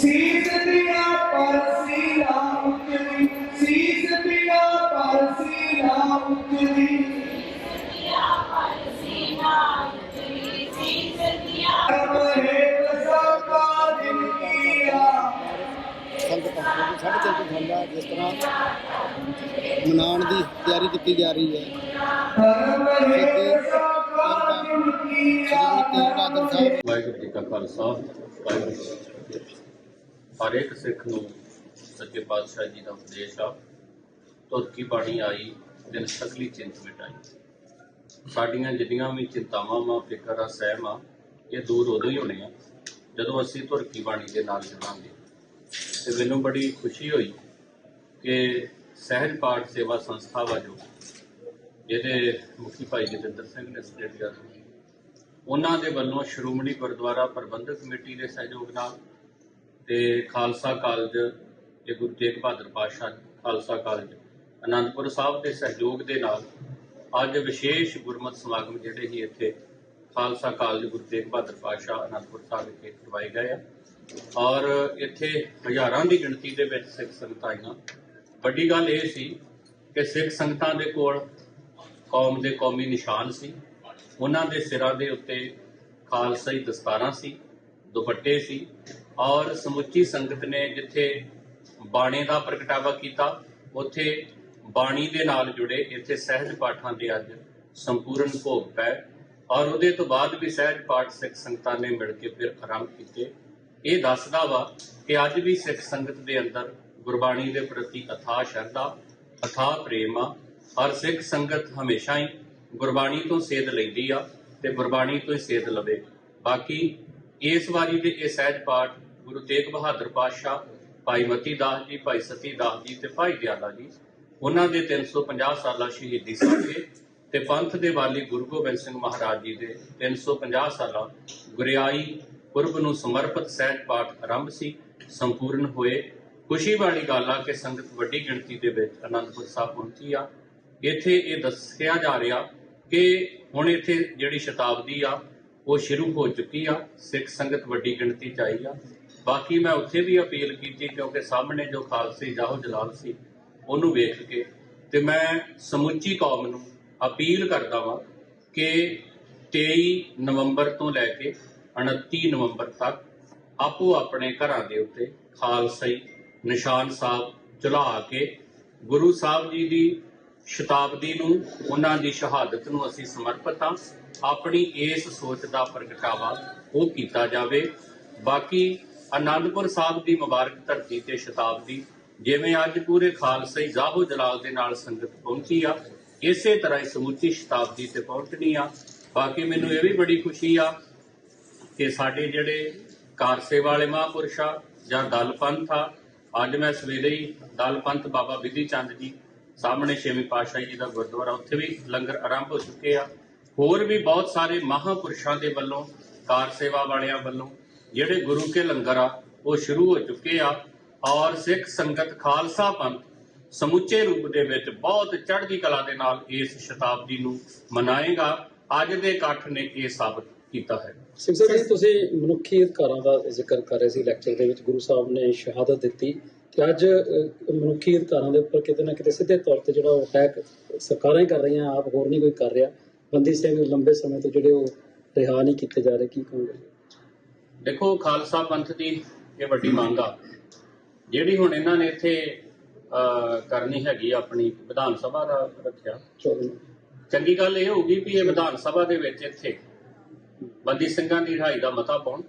ਸੀਸ ਦਿਆ ਪਰਸੀ ਨਾ ਉਚਰੀ ਸੀਸ ਦਿਆ ਪਰਸੀ ਨਾ ਉਚਰੀ ਕਰਮ ਹੇਤ ਸਭ ਕਾ ਦਿਨ ਕੀਆ। ਸੰਗਤ ਸਾਡੇ ਚੰਦ ਖੰਡਾ ਜਿਸ ਤਰ੍ਹਾਂ ਮਨਾਉਣ ਦੀ ਤਿਆਰੀ ਕੀਤੀ ਜਾ ਰਹੀ ਹੈ। ਵਾਹਿਗੁਰੂ ਜੀ ਕਾ ਖਾਲਸਾ ਵਾਹਿਗੁਰੂ ਜੀ ਹਰ ਇੱਕ ਸਿੱਖ ਨੂੰ ਸੱਚੇ ਪਾਤਸ਼ਾਹ ਜੀ ਦਾ ਉਪਦੇਸ਼ ਆ। ਤੁਰਕੀ ਬਾਣੀ ਆਈ, ਦਿਨ ਸਕਲੀ ਚਿੰਤ ਮਿਟਾਈ। ਸਾਡੀਆਂ ਜਿੰਨੀਆਂ ਵੀ ਚਿੰਤਾਵਾਂ ਮਾ ਫਿਕਰ ਆ, ਸਹਿਮ ਆ, ਇਹ ਦੂਰ ਉਦੋਂ ਹੀ ਹੋਣੇ ਆ, ਜਦੋਂ ਅਸੀਂ ਤੁਰਕੀ ਬਾਣੀ ਦੇ ਨਾਲ ਜੁੜਾਂਗੇ। ਤੇ ਮੈਨੂੰ ਬੜੀ ਖੁਸ਼ੀ ਹੋਈ ਕਿ ਸਹਿਜ ਪਾਠ ਸੇਵਾ ਸੰਸਥਾ ਵਾਜੋ ਜਿਹਦੇ ਮੁਖੀ ਭਾਈ ਜਤਿੰਦਰ ਸਿੰਘ ਨੇ ਸਟੇਟ ਸਟੇਡੀਆ ਉਹਨਾਂ ਦੇ ਵੱਲੋਂ ਸ਼੍ਰੋਮਣੀ ਗੁਰਦੁਆਰਾ ਪ੍ਰਬੰਧਕ ਕਮੇਟੀ ਦੇ ਸਹਿਯੋਗ ਨਾਲ ਤੇ ਖਾਲਸਾ ਕਾਲਜ ਤੇ ਗੁਰੂ ਤੇਗ ਬਹਾਦਰ ਪਾਤਸ਼ਾਹ ਖਾਲਸਾ ਕਾਲਜ, ਅਨੰਦਪੁਰ ਸਾਹਿਬ ਦੇ ਸਹਿਯੋਗ ਦੇ ਨਾਲ ਅੱਜ ਵਿਸ਼ੇਸ਼ ਗੁਰਮਤਿ ਸਮਾਗਮ ਜਿਹੜੇ ਹੀ ਇੱਥੇ ਖਾਲਸਾ ਕਾਲਜ ਗੁਰੂ ਤੇਗ ਬਹਾਦਰ ਪਾਤਸ਼ਾਹ ਅਨੰਦਪੁਰ ਸਾਹਿਬ ਵਿਖੇ ਕਰਵਾਏ ਗਏ ਆ। ਔਰ ਇੱਥੇ ਹਜ਼ਾਰਾਂ ਦੀ ਗਿਣਤੀ ਦੇ ਵਿੱਚ ਸਿੱਖ ਸੰਗਤਾਂ ਆਈਆਂ। ਵੱਡੀ ਗੱਲ ਇਹ ਸੀ ਕਿ ਸਿੱਖ ਸੰਗਤਾਂ ਦੇ ਕੋਲ ਕੌਮ ਦੇ ਕੌਮੀ ਨਿਸ਼ਾਨ ਸੀ। ਉਹਨਾਂ ਦੇ ਸਿਰਾਂ ਦੇ ਉੱਤੇ ਖਾਲਸਾਈ ਦਸਤਾਰਾਂ ਸੀ, ਦੁਪੱਟੇ ਸੀ। ਔਰ ਸਮੁੱਚੀ ਸੰਗਤ ਨੇ ਜਿੱਥੇ ਬਾਣੀ ਦਾ ਪ੍ਰਗਟਾਵਾ ਕੀਤਾ, ਉੱਥੇ ਬਾਣੀ ਦੇ ਨਾਲ ਜੁੜੇ, ਇੱਥੇ ਸਹਿਜ ਪਾਠਾਂ ਦੇ ਅੱਜ ਸੰਪੂਰਨ ਭੋਗ ਪੈ। ਔਰ ਉਹਦੇ ਤੋਂ ਬਾਅਦ ਵੀ ਸਹਿਜ ਪਾਠ ਸਿੱਖ ਸੰਗਤਾਂ ਨੇ ਮਿਲ ਕੇ ਫਿਰ ਆਰੰਭ ਕੀਤੇ। ਇਹ ਦੱਸਦਾ ਵਾ ਕਿ ਅੱਜ ਵੀ ਸਿੱਖ ਸੰਗਤ ਦੇ ਅੰਦਰ ਗੁਰਬਾਣੀ ਦੇ ਪ੍ਰਤੀ ਅਥਾਹ ਸ਼ਰਧਾ, ਅਥਾਹ ਪ੍ਰੇਮ ਆ। ਔਰ ਸਿੱਖ ਸੰਗਤ ਹਮੇਸ਼ਾ ਹੀ ਗੁਰਬਾਣੀ ਤੋਂ ਸੇਧ ਲੈਂਦੀ ਆ ਤੇ ਗੁਰਬਾਣੀ ਤੋਂ ਹੀ ਸੇਧ ਲਵੇ। ਬਾਕੀ ਇਸ ਵਾਰੀ ਦੇ ਇਹ ਸਹਿਜ ਪਾਠ ਗੁਰੂ ਤੇਗ ਬਹਾਦਰ ਪਾਤਸ਼ਾਹ, ਭਾਈ ਮਤੀ ਦਾਸ ਜੀ, ਭਾਈ ਸਤੀ ਦਾਸ ਜੀ ਤੇ ਭਾਈ ਦਿਆਲਾ ਜੀ, ਉਹਨਾਂ ਦੇ 350 ਸਾਲਾ ਸ਼ਹੀਦੀ ਸਾਕੇ ਤੇ ਪੰਥ ਦੇ ਵਾਲੀ ਗੁਰੂ ਗੋਬਿੰਦ ਸਿੰਘ ਮਹਾਰਾਜ ਜੀ ਦੇ 350 ਸਾਲਾ ਗੁਰਿਆਈ ਪੁਰਬ ਨੂੰ ਸਮਰਪਿਤ ਸਹਿਜ ਪਾਠ ਆਰੰਭ ਸੀ, ਸੰਪੂਰਨ ਹੋਏ। ਖੁਸ਼ੀ ਵਾਲੀ ਗੱਲ ਆ ਕਿ ਸੰਗਤ ਵੱਡੀ ਗਿਣਤੀ ਦੇ ਵਿੱਚ ਅਨੰਦਪੁਰ ਸਾਹਿਬ ਪਹੁੰਚੀ ਆ। ਇੱਥੇ ਇਹ ਦੱਸਿਆ ਜਾ ਰਿਹਾ ਕਿ ਹੁਣ ਇੱਥੇ ਜਿਹੜੀ ਸ਼ਤਾਬਦੀ ਆ, ਉਹ ਸ਼ੁਰੂ ਹੋ ਚੁੱਕੀ ਆ। ਸਿੱਖ ਸੰਗਤ ਵੱਡੀ ਗਿਣਤੀ ਚ ਆਈ ਆ। ਬਾਕੀ ਮੈਂ ਉੱਥੇ ਵੀ ਅਪੀਲ ਕੀਤੀ, ਕਿਉਂਕਿ ਸਾਹਮਣੇ ਜੋ ਖਾਲਸੀ ਜਾਹੋ ਜਲਾਲ ਸੀ, ਉਹਨੂੰ ਵੇਖ ਕੇ ਤੇ ਮੈਂ ਸਮੁੱਚੀ ਕੌਮ ਨੂੰ ਅਪੀਲ ਕਰਦਾ ਵਾਂ ਕਿ 23 ਨਵੰਬਰ ਤੋਂ ਲੈ ਕੇ 29 ਨਵੰਬਰ ਤੱਕ ਆਪੋ ਆਪਣੇ ਘਰਾਂ ਦੇ ਉੱਤੇ ਖਾਲਸਾਈ ਨਿਸ਼ਾਨ ਸਾਹਿਬ ਚਲਾ ਕੇ ਗੁਰੂ ਸਾਹਿਬ ਜੀ ਦੀ ਸ਼ਤਾਬਦੀ ਨੂੰ, ਉਹਨਾਂ ਦੀ ਸ਼ਹਾਦਤ ਨੂੰ ਅਸੀਂ ਸਮਰਪਿਤ ਹਾਂ। ਆਪਣੀ ਇਸ ਸੋਚ ਦਾ ਪ੍ਰਗਟਾਵਾ ਉਹ ਕੀਤਾ ਜਾਵੇ। ਬਾਕੀ ਆਨੰਦਪੁਰ ਸਾਹਿਬ ਦੀ ਮੁਬਾਰਕ ਧਰਤੀ ਤੇ ਸ਼ਤਾਬਦੀ, ਜਿਵੇਂ ਅੱਜ ਪੂਰੇ ਖਾਲਸਾਈ ਜਾਹੋ ਜਲਾਲ ਦੇ ਨਾਲ ਸੰਗਤ ਪਹੁੰਚੀ ਆ, ਇਸੇ ਤਰ੍ਹਾਂ ਹੀ ਸਮੁੱਚੀ ਸ਼ਤਾਬਦੀ ਤੇ ਪਹੁੰਚਣੀ ਆ। ਬਾਕੀ ਮੈਨੂੰ ਇਹ ਵੀ ਬੜੀ ਖੁਸ਼ੀ ਆ ਕਿ ਸਾਡੇ ਜਿਹੜੇ ਕਾਰ ਸੇਵਾ ਵਾਲੇ ਮਹਾਂਪੁਰਸ਼ ਆ ਜਾਂ ਦਲ ਪੰਥ ਆ, ਅੱਜ ਮੈਂ ਸਵੇਰੇ ਹੀ ਦਲ ਪੰਥ ਬਾਬਾ ਵਿਧੀ ਚੰਦ ਜੀ ਸਾਹਮਣੇ ਛੇਵੀਂ ਪਾਤਸ਼ਾਹੀ ਜੀ ਦਾ ਗੁਰਦੁਆਰਾ ਉੱਥੇ ਵੀ ਲੰਗਰ ਆਰੰਭ ਹੋ ਚੁੱਕੇ ਆ। ਹੋਰ ਵੀ ਬਹੁਤ ਸਾਰੇ ਮਹਾਂਪੁਰਸ਼ਾਂ ਦੇ ਵੱਲੋਂ ਕਾਰ ਸੇਵਾ ਵਾਲਿਆਂ ਵੱਲੋਂ ਜਿਹੜੇ ਗੁਰੂ ਕੇ ਲੰਗਰ ਆ, ਉਹ ਸ਼ੁਰੂ ਹੋ ਚੁੱਕੇ ਆ। ਔਰ ਸਿੱਖ ਸੰਗਤ ਖਾਲਸਾ ਪੰਥ ਸਮੁੱਚੇ ਰੂਪ ਦੇ ਵਿੱਚ ਬਹੁਤ ਚੜ੍ਹਦੀ ਕਲਾ ਦੇ ਨਾਲ ਇਸ ਸ਼ਤਾਬਦੀ ਨੂੰ ਮਨਾਏਗਾ। ਅੱਜ ਦੇ ਇਕੱਠ ਨੇ ਇਹ ਸਾਬਤ ਕੀਤਾ ਹੈ। ਸਿੰਘ ਸਾਹਿਬ ਤੁਸੀਂ ਮਨੁੱਖੀ ਅਧਿਕਾਰਾਂ ਦਾ ਜ਼ਿਕਰ ਕਰ ਰਹੇ ਸੀ ਲੈਕਚਰ ਦੇ ਵਿੱਚ। ਗੁਰੂ ਸਾਹਿਬ ਨੇ ਸ਼ਹਾਦਤ ਦਿੱਤੀ ਤੇ ਅੱਜ ਮਨੁੱਖੀ ਅਧਿਕਾਰਾਂ ਦੇ ਉੱਪਰ ਕਿਤੇ ਨਾ ਕਿਤੇ ਸਿੱਧੇ ਤੌਰ ਤੇ ਜਿਹੜਾ ਉਹ ਅਟੈਕ ਸਰਕਾਰਾਂ ਹੀ ਕਰ ਰਹੀਆਂ, ਆਪ ਹੋਰ ਨਹੀਂ ਕੋਈ ਕਰ ਰਿਹਾ। ਬੰਦੀ ਸਿੰਘ ਲੰਬੇ ਸਮੇਂ ਤੋਂ ਜਿਹੜੇ ਉਹ ਰਿਹਾ ਨਹੀਂ ਕੀਤੇ ਜਾ ਰਹੇ, ਕੀ ਕਹੋਗੇ? ਦੇਖੋ ਖਾਲਸਾ ਪੰਥ ਦੀ ਇਹ ਵੱਡੀ ਮੰਗ ਆ। ਜਿਹੜੀ ਹੁਣ ਇਹਨਾਂ ਨੇ ਇੱਥੇ ਅਹ, ਕਰਨੀ ਹੈਗੀ ਆਪਣੀ ਵਿਧਾਨ ਸਭਾ ਦਾ ਰੱਖਿਆ। ਚੰਗੀ ਗੱਲ ਇਹ ਹੋਊਗੀ ਵੀ ਇਹ ਵਿਧਾਨ ਸਭਾ ਦੇ ਵਿੱਚ ਇੱਥੇ ਬੰਦੀ ਸਿੰਘਾਂ ਦੀ ਰਿਹਾਈ ਦਾ ਮਤਾ ਪਾਉਣ।